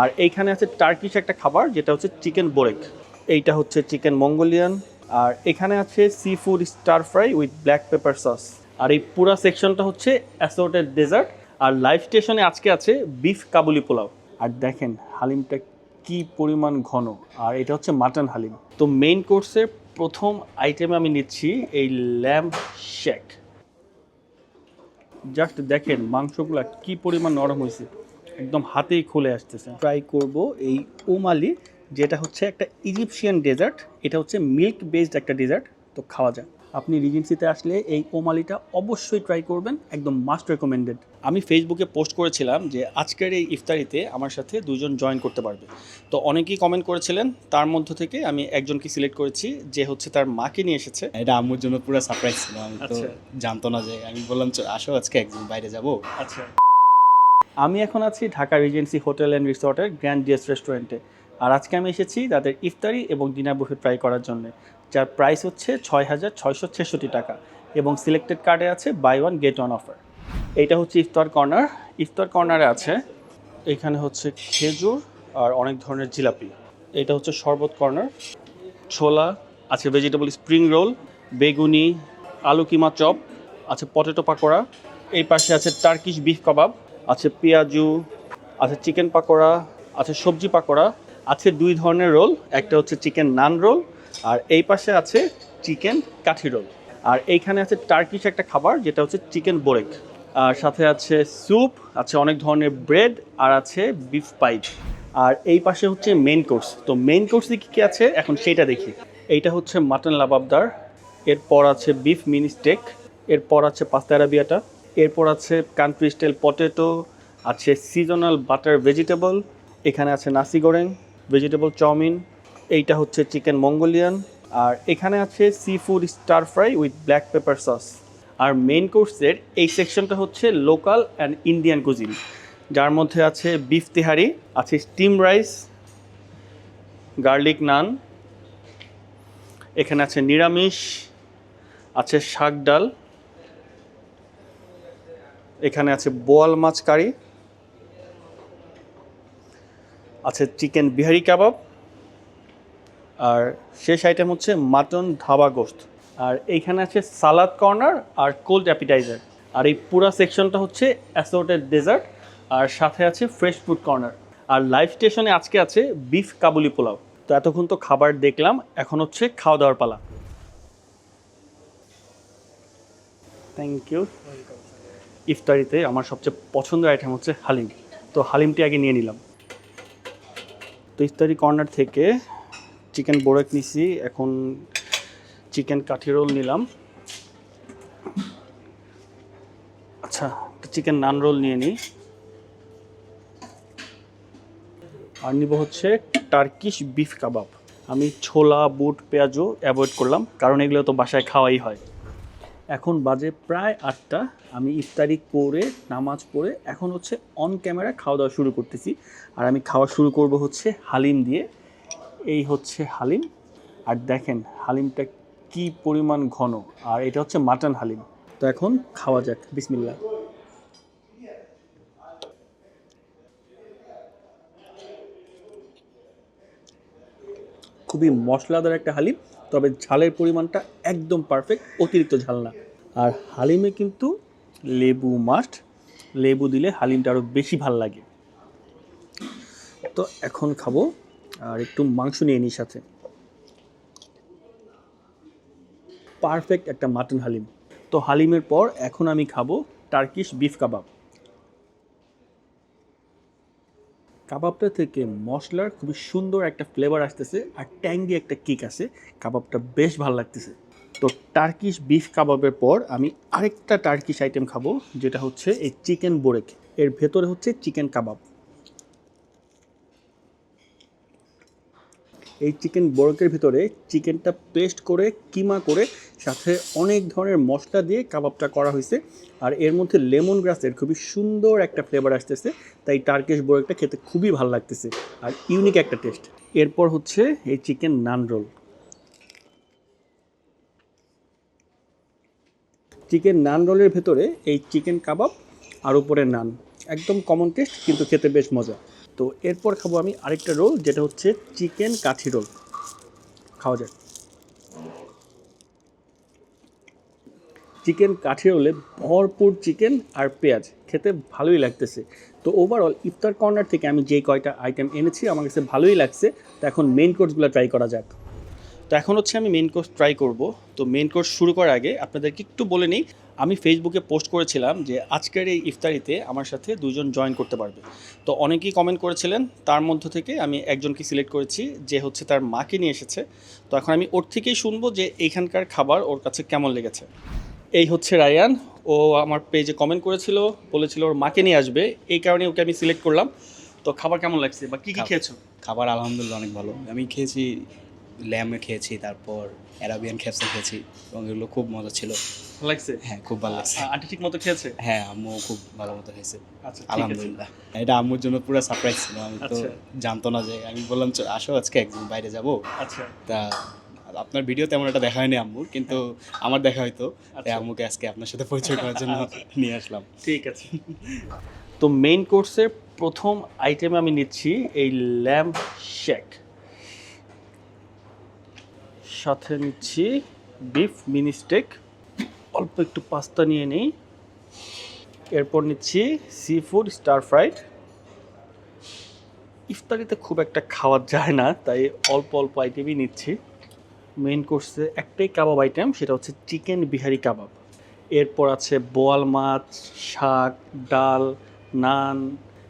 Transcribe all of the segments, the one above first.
আর এইখানে আছে টার্কিশ একটা খাবার, যেটা হচ্ছে চিকেন বোরেক এইটা হচ্ছে চিকেন মঙ্গোলিয়ান আর এখানে আছে seafood stir fry with black pepper sauce আর এই পুরো সেকশনটা হচ্ছে অ্যাসোর্টেড ডেজার্ট আর লাইভ স্টেশনে আজকে আছে বিফ কাবুলি পোলাও। আর দেখেন, হালিমটা কি পরিমাণ ঘন, আর এটা হচ্ছে মাটন হালিম। তো মেইন কোর্সের প্রথম আইটেমে আমি নিচ্ছি এই ল্যাম্প শেক জাস্ট দেখেন মাংসগুলো কি পরিমাণ নরম হয়েছে। একদম হাতেই খুলে আসতেছে। ট্রাই করব এই ওমালি যেটা হচ্ছে একটা ইজিপশিয়ান ডেজার্ট এটা হচ্ছে মিল্ক বেসড একটা ডেজার্ট তো খাওয়া যায় আপনি রিজেন্সিতে আসলে এই ওমালিটা অবশ্যই ট্রাই করবেন একদম মাস্ট রেকমেন্ডেড আমি ফেসবুকে পোস্ট করেছিলাম যে আজকের এই ইফতারিতে আমার সাথে দুজন জয়েন করতে পারবে। তো অনেকেই কমেন্ট করেছিলেন তার মধ্য থেকে আমি একজনকে সিলেক্ট করেছি যে হচ্ছে তার মাকে নিয়ে এসেছে। এটা আম্মুর জন্য পুরো সারপ্রাইজ ছিল আমি তো আচ্ছা। জানতো না যে আমি বললাম "চল, আসো আজকে একদিন বাইরে যাব। আচ্ছা। আমি এখন আছি ঢাকা রিজেন্সি হোটেল অ্যান্ড রিসর্টের গ্র্যান্ড ডিএস রেস্টুরেন্টে আর আজকে আমি এসেছি তাদের ইফতারি এবং ডিনার বুফে ট্রাই করার জন্য, যার প্রাইস হচ্ছে ছয় হাজার ছয়শো ছেষট্টি টাকা এবং সিলেক্টেড কার্ডে আছে buy one get one offer এইটা হচ্ছে ইফতার কর্নার। ইফতার কর্নারে আছে, এখানে হচ্ছে খেজুর আর অনেক ধরনের জিলাপি। এটা হচ্ছে শরবত কর্নার। ছোলা, আছে ভেজিটেবল স্প্রিং রোল বেগুনি, আলু কিমা চপ, আছে পটেটো পাকোড়া। এই পাশে আছে টার্কিশ বিফ কাবাব আছে পেঁয়াজু, আছে চিকেন পাকোড়া, আছে সবজি পাকোড়া, আছে দুই ধরনের রোল, একটা হচ্ছে চিকেন নান রোল, আর এই পাশে আছে চিকেন কাঠি রোল। আর এইখানে আছে টার্কিশ একটা খাবার, যেটা হচ্ছে চিকেন বোরেক। আর সাথে আছে স্যুপ, আছে অনেক ধরনের ব্রেড, আর আছে বিফ পাইপ। আর এই পাশে হচ্ছে মেন কোর্স তো মেন কোর্সে কী কী আছে? এখন সেটা দেখি। এইটা হচ্ছে মাটন লাবাবদার, এরপর আছে বিফ মিনি স্টেক এরপর আছে পাস্তা আরাবিয়াটা এরপর আছে কান্ট্রি স্টাইল পটেটো আছে সিজনাল বাটার ভেজিটেবল এখানে আছে নাসি গোরেং ভেজিটেবল চাউমিন এইটা হচ্ছে চিকেন মঙ্গোলিয়ান আর এখানে আছে seafood stir fry with black pepper sauce R main কোর্সের এই সেকশনটা হচ্ছে লোকাল অ্যান্ড ইন্ডিয়ান কুজিন যার মধ্যে আছে বিফ তেহারি, আছে স্টিম রাইস গার্লিক নান এখানে আছে নিরামিষ, আছে শাক ডাল এখানে আছে বোয়াল মাছ কারি, আছে চিকেন বিহারি কাবাব, আর শেষ আইটেম হচ্ছে মাটন ধাবা গোস্ত। আর এইখানে আছে সালাদ কর্নার আর কোল্ড অ্যাপিটাইজার। আর এই পুরা সেকশনটা হচ্ছে অ্যাসোর্টেড ডেজার্ট আর সাথে আছে ফ্রেশ ফুড কর্নার আর লাইভ স্টেশনে আজকে আছে বিফ কাবুলি পোলাও। তো এতক্ষণ তো খাবার দেখলাম, এখন হচ্ছে খাওয়া দাওয়ার পালা থ্যাংক ইউ ইফতারিতে আমার সবচেয়ে পছন্দের আইটেম হচ্ছে হালিম। তো হালিমটি আগে নিয়ে নিলাম। তো ইফতারি কর্নার থেকে চিকেন বোরেক নিছি, এখন চিকেন কাঠি রোল নিলাম। আচ্ছা চিকেন নান রোল নিয়ে নিই। আর নিব হচ্ছে টার্কিশ বিফ কাবাব আমি ছোলা, বুট, পেঁয়াজও অ্যাভয়েড করলাম, কারণ এগুলো তো বাসায় খাওয়াই হয়। এখন বাজে প্রায় আটটা। আমি ইফতারি করে, নামাজ পড়ে এখন হচ্ছে অন ক্যামেরা খাওয়া দাওয়া শুরু করতেছি। আর আমি খাওয়া শুরু করব হচ্ছে হালিম দিয়ে। এই হচ্ছে হালিম। আর দেখেন হালিমটা কি পরিমাণ ঘন। আর এটা হচ্ছে মাটন হালিম। তো এখন খাওয়া যাক বিসমিল্লা খুবই মশলাদার একটা হালিম। তবে ঝালের পরিমাণটা একদম পারফেক্ট অতিরিক্ত ঝাল না। আর হালিমে কিন্তু লেবু মাস্ট লেবু দিলে হালিমটা আরও বেশি ভালো লাগে। তো এখন খাব, আর একটু মাংস নিয়ে নিই সাথে। পারফেক্ট একটা মাটন হালিম। তো হালিমের পর এখন আমি খাব টার্কিশ বিফ কাবাব কাবাবটা থেকে মশলার খুবই সুন্দর একটা ফ্লেভার আসতেছে আর ট্যাঙ্গি একটা কিক আছে। কাবাবটা বেশ ভালো লাগতেছে। তো টার্কিশ বিফ কাবাবের পর আমি আরেকটা টার্কিশ আইটেম খাব, যেটা হচ্ছে এই চিকেন বোরেক এর ভেতরে হচ্ছে চিকেন কাবাব। এই চিকেন বোরকের ভিতরে চিকেনটা পেস্ট করে, কিমা করে, সাথে অনেক ধরনের মশলা দিয়ে কাবাবটা করা হয়েছে। আর এর মধ্যে লেমন গ্রাসের খুবই সুন্দর একটা ফ্লেভার আসতেছে। তাই টার্কিশ বোরকটা খেতে খুবই ভালো লাগতেছে আর ইউনিক একটা টেস্ট এরপর হচ্ছে এই chicken naan roll chicken naan রোলের ভেতরে এই চিকেন কাবাব আর উপরে নান একদম কমন টেস্ট কিন্তু খেতে বেশ মজা। তো এরপর খাব আমি আরেকটা রোল যেটা হচ্ছে চিকেন কাঠি রোল খাওয়া যায় চিকেন কাঠি রোলে ভরপুর চিকেন আর পেঁয়াজ। খেতে ভালোই লাগতেছে। তো ওভারঅল ইফতার কর্নার থেকে আমি যে কয়টা আইটেম এনেছি, আমার কাছে ভালোই লাগছে। তো এখন মেন কোর্সগুলো ট্রাই করা যাক। তো এখন হচ্ছে আমি মেন কোর্স ট্রাই করব। তো মেন কোর্স শুরু করার আগে আপনাদেরকে একটু বলে নিই আমি ফেসবুকে পোস্ট করেছিলাম যে আজকের এই ইফতারিতে আমার সাথে দুজন জয়েন করতে পারবে। তো অনেকেই কমেন্ট করেছিলেন তার মধ্য থেকে আমি একজনকে সিলেক্ট করেছি যে হচ্ছে তার মাকে নিয়ে এসেছে। তো এখন আমি ওর থেকেই শুনব যে এইখানকার খাবার ওর কাছে কেমন লেগেছে। এই হচ্ছে রায়ান ও আমার পেজে কমেন্ট করেছিল বলেছিল ওর মাকে নিয়ে আসবে এই কারণে ওকে আমি সিলেক্ট করলাম। তো খাবার কেমন লাগছে বা কী কী খেয়েছো? খাবার আলহামদুলিল্লাহ অনেক ভালো। আমি খেয়েছি ল্যামে খেয়েছি তারপর অ্যারাবিয়ান খ্যাপসা খেয়েছি এবং এগুলো খুব মজা ছিল। ভালো লাগছে? হ্যাঁ খুব ভালো লাগছে। আন্টি ঠিক মতো খেয়েছে? হ্যাঁ আম্মু খুব ভালো মতো হয়েছে আচ্ছা আলহামদুলিল্লাহ। এটা আম্মুর জন্য পুরো সারপ্রাইজ ছিল আমি তো আচ্ছা। জানতো না যে আমি বললাম আসো আজকে একদিন বাইরে যাব। আচ্ছা। তা আপনার ভিডিও তেমন একটা দেখা হয়নি আম্মুর কিন্তু আমার দেখা হয়তো। তাই আচ্ছা। আম্মুকে আজকে আপনার সাথে পরিচয় করার জন্য নিয়ে আসলাম। ঠিক আছে। তো মেইন কোর্সের প্রথম আইটেমে আমি নিচ্ছি এই ল্যাম্প শেক সাথে নিচ্ছি বিফ মিনি স্টেক অল্প একটু পাস্তা নিয়ে নিই। এরপর নিচ্ছি সি ফুড স্টার ফ্রাইড ইফতারিতে খুব একটা খাওয়া যায় না, তাই অল্প অল্প আইটেমই নিচ্ছি। মেন কোর্সে একটাই কাবাব আইটেম সেটা হচ্ছে চিকেন বিহারি কাবাব এরপর আছে বোয়াল মাছ, শাক, ডাল, নান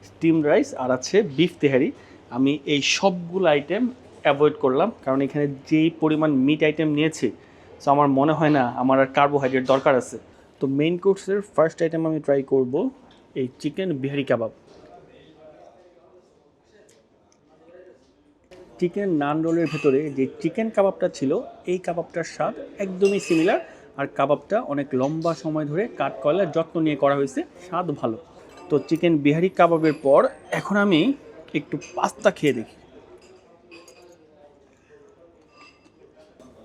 স্টিম রাইস আর আছে বিফ তেহারি। আমি এই সবগুলো আইটেম অ্যাভয়েড করলাম। কারণ এখানে যেই পরিমাণ মিট আইটেম নিয়েছি সো আমার মনে হয় না আমার আর কার্বোহাইড্রেট দরকার আছে। তো মেইন কোর্সের ফার্স্ট আইটেম আমি ট্রাই করব এই চিকেন বিহারি কাবাব চিকেন নান রোলের ভেতরে যে চিকেন কাবাবটা ছিল, এই কাবাবটার স্বাদ একদমই সিমিলার আর কাবাবটা অনেক লম্বা সময় ধরে কাঠ কয়লার যত্ন নিয়ে করা হয়েছে, স্বাদ ভালো। তো চিকেন বিহারি কাবাবের পর এখন আমি একটু পাস্তা খেয়ে দেখি।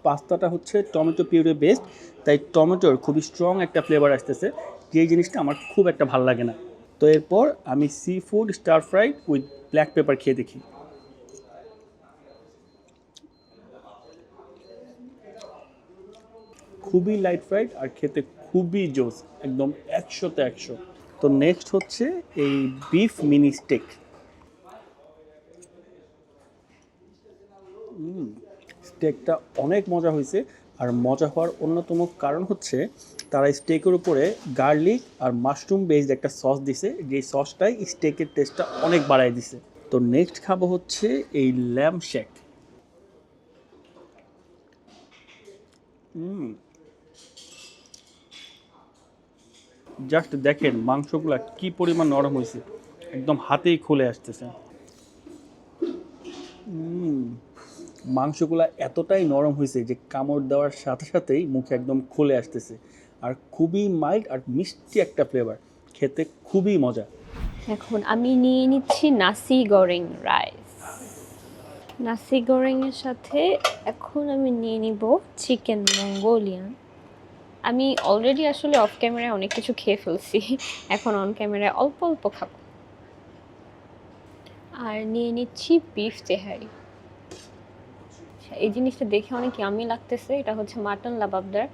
পাস্তাটা হচ্ছে টমেটো পিউরে বেস্ট, তাই টমেটোর খুবই স্ট্রং একটা ফ্লেভার আসতেছে। যেই জিনিসটা আমার খুব একটা ভালো লাগে না। তো এরপর আমি seafood stir fried with black pepper খেয়ে দেখি। খুবই লাইট ফ্রাইড আর খেতে খুবই জোস, একদম একশোতে একশো। তো নেক্সট হচ্ছে এই বিফ মিনি স্টেক স্টেকটা অনেক মজা হয়েছে। আর মজা হওয়ার অন্যতম কারণ হচ্ছে তারা স্টেকের উপরে গার্লিক আর মাশরুম বেসড একটা সস দিছে। যে সসটাই স্টেকের টেস্টটা অনেক বাড়াই দিছে। তো নেক্সট খাব হচ্ছে এই ল্যাম শেক হুম জাস্ট দেখেন মাংসগুলা কি পরিমাণ নরম হয়েছে। একদম হাতেই খুলে আসতেছে। উম, মাংসগুলা এতটাই নরম হয়েছে যে কামড় দেওয়ার সাথে সাথেই মুখে একদম খুলে আসতেছে। আর খুবই মাইল্ড আর মিষ্টি একটা ফ্লেভার খেতে খুবই মজা। এখন আমি নিয়ে নিচ্ছি নাসি গরেং রাইস নাসি গরেংয়ের সাথে এখন আমি নিয়ে নিব চিকেন মঙ্গোলিয়ান। আমি অলরেডি আসলে অফ ক্যামেরায় অনেক কিছু খেয়ে ফেলছি। এখন অন ক্যামেরায় অল্প অল্প খাব। আর নিয়ে নিচ্ছি বিফ তেহারি। এই জিনিসটা দেখে অনেক ইয়ামি লাগতেছে। এটা হচ্ছে মাটন লাবাবদার।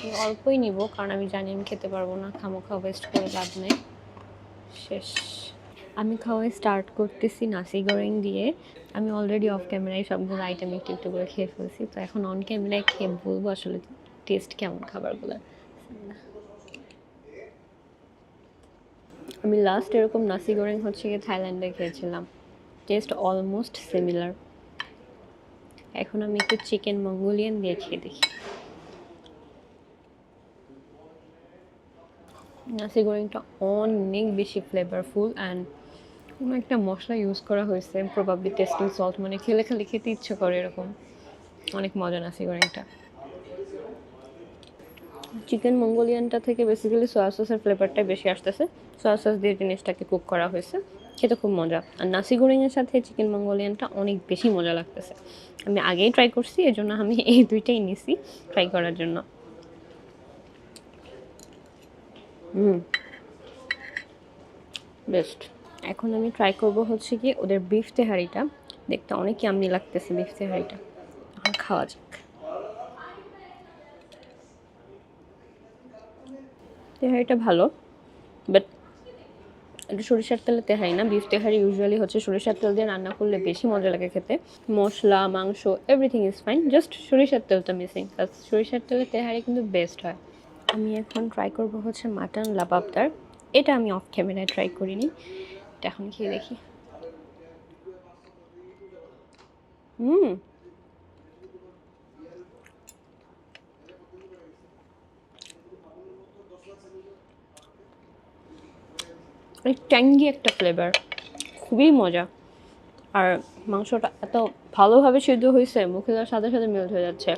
আমি অল্পই নিব, কারণ আমি জানি আমি খেতে পারব না। খামোখা ওয়েস্ট করে লাভ নেই। শেষ। আমি খাওয়া স্টার্ট করতেছি নাসি গরেং দিয়ে। আমি অলরেডি অফ ক্যামেরায় সবগুলো আইটেম একটু একটু করে খেয়ে ফেলছি। তো এখন অন ক্যামেরায় খেয়ে বলব আসলে টেস্ট কেমন খাবারগুলোর আমি লাস্ট এরকম নাসি গরেং হচ্ছে গিয়ে থাইল্যান্ডে খেয়েছিলাম। টেস্ট অলমোস্ট সিমিলার এখন আমি একটু চিকেন মঙ্গোলিয়ান দিয়ে খেয়ে দেখি। নাসি গোরিংটা অনেক বেশি ফ্লেভারফুল অ্যান্ড কোনো একটা মশলা ইউজ করা হয়েছে প্রবাবলি টেস্টিং সল্ট মানে খেলে খেলে খেতে ইচ্ছে করে এরকম। অনেক মজা নাসি গোরিংটা। চিকেন মঙ্গোলিয়ানটা থেকে বেসিক্যালি সয়া সসের ফ্লেভারটাই বেশি আসতেছে। সয়া সস দিয়ে জিনিসটাকে কুক করা হয়েছে। খেতে খুব মজা। আর নাসি গোরিংয়ের সাথে চিকেন মঙ্গোলিয়ানটা অনেক বেশি মজা লাগতেছে। আমি আগেই ট্রাই করছি এই জন্য আমি এই দুইটাই নিছি ট্রাই করার জন্য। বেস্ট এখন আমি ট্রাই করব হচ্ছে কি ওদের বিফ তেহারিটা। দেখতে অনেক ইয়াম্মি লাগতেছে বিফ তেহারিটা। এখন খাওয়া যাক। তেহারিটা ভালো বাট এটা সরিষার তেলে তেহারি না বিফ তেহারি ইউজুয়ালি হচ্ছে সরিষার তেল দিয়ে রান্না করলে বেশি মজা লাগে খেতে। মশলা, মাংস এভরিথিং ইজ ফাইন জাস্ট সরিষার তেলটা মিসিং সরিষার তেলে তেহারি কিন্তু বেস্ট হয়। আমি এখন ট্রাই করব হচ্ছে মাটন লাবাবদার, এটা আমি অফ ক্যামেরায় ট্রাই করিনি, এটা এখন খেয়ে দেখি। হুম। অনেক ট্যাঙ্গি একটা ফ্লেভার খুবই মজা। আর মাংসটা এত ভালোভাবে সিদ্ধ হয়েছে, মুখে দেওয়ার সাথে সাথে মেল্ট হয়ে যাচ্ছে।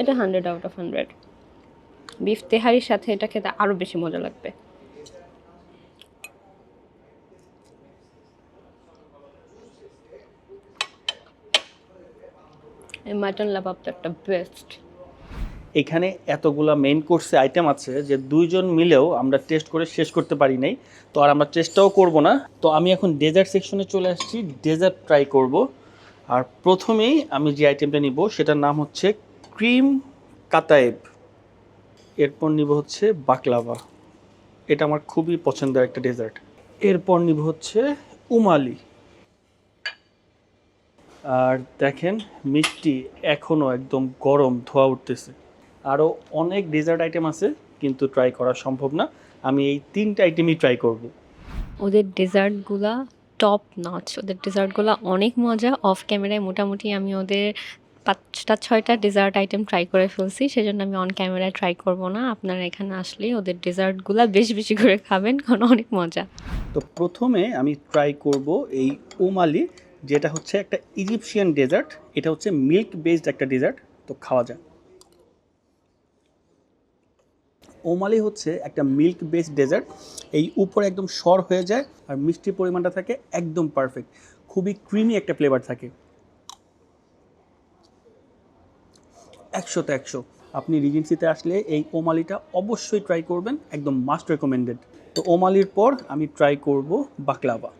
এটা hundred out of hundred beef তেহারির সাথে এটা খেতে আরও বেশি মজা লাগবে। মাটন লাবাবটা একটা বেস্ট এখানে এতগুলা মেইন কোর্সে আইটেম আছে যে দুইজন মিলেও আমরা টেস্ট করে শেষ করতে পারি নাই। তো আর আমরা চেষ্টাও করব না। তো আমি এখন ডেজার্ট সেকশনে চলে আসছি ডেজার্ট ট্রাই করব। আর প্রথমেই আমি যে আইটেমটা নিব, সেটার নাম হচ্ছে ক্রিম কাতায়েব। এরপর নিব হচ্ছে বাকলাভা এটা আমার খুবই পছন্দের একটা ডেজার্ট এরপর নিব হচ্ছে উমালি আর দেখেন, মিষ্টি এখনও একদম গরম ধোয়া উঠতেছে। আরও অনেক ডেজার্ট আইটেম আছে কিন্তু ট্রাই করা সম্ভব না। আমি এই তিনটা আইটেমই ট্রাই করব। ওদের ডেজার্টগুলা টপ নচ ওদের ডেজার্টগুলো অনেক মজা। অফ ক্যামেরায় মোটামুটি আমি ওদের পাঁচটা ছয়টা ডেজার্ট আইটেম ট্রাই করে ফেলছি। সেজন্য আমি অন ক্যামেরায় ট্রাই করব না। আপনারা এখানে আসলেই ওদের ডেজার্টগুলো বেশ বেশি করে খাবেন কারণ অনেক মজা। তো প্রথমে আমি ট্রাই করব এই ওমালি যেটা হচ্ছে একটা ইজিপশিয়ান ডেজার্ট এটা হচ্ছে মিল্ক বেসড একটা ডেজার্ট তো খাওয়া যায় ওমালি হচ্ছে একটা মিল্ক বেসড ডেজার্ট এই উপরে একদম সর হয়ে যায় আর মিষ্টির পরিমাণটা থাকে একদম পারফেক্ট খুবই ক্রিমি একটা ফ্লেভার থাকে। একশোতে একশো। আপনি রিজেন্সিতে আসলে এই ওমালিটা অবশ্যই ট্রাই করবেন, একদম মাস্ট রেকমেন্ডেড তো ওমালির পর আমি ট্রাই করব বাকলাভা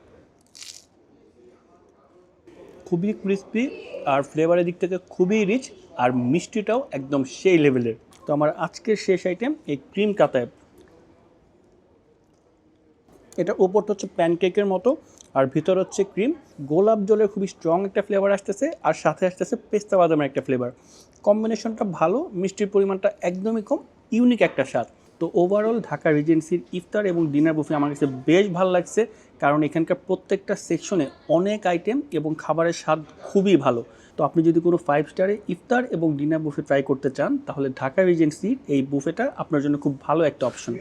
খুবই ক্রিস্পি আর ফ্লেভারের দিক থেকে খুবই রিচ আর মিষ্টিটাও একদম সেই লেভেলের তো আমার আজকের শেষ আইটেম এই ক্রিম কাতায়েব এটা ওপরটা হচ্ছে প্যানকেকের মতো, আর ভিতর হচ্ছে ক্রিম গোলাপ জলের খুবই স্ট্রং একটা ফ্লেভার আসতেছে, আর সাথে আসতেছে পেস্তা বাদামের একটা ফ্লেভার কম্বিনেশনটা ভালো, মিষ্টির পরিমাণটা একদমই কম ইউনিক একটা স্বাদ। তো ওভারঅল ঢাকা রিজেন্সির ইফতার এবং ডিনার বুফে আমার কাছে বেশ ভালো লাগছে। কারণ এখানকার প্রত্যেকটা সেকশনে অনেক আইটেম এবং খাবারের স্বাদ খুবই ভালো। তো আপনি যদি কোনো ফাইভ স্টারে ইফতার এবং ডিনার বুফে ট্রাই করতে চান, তাহলে ঢাকা রিজেন্সির এই বুফেটা আপনার জন্য খুব ভালো একটা অপশন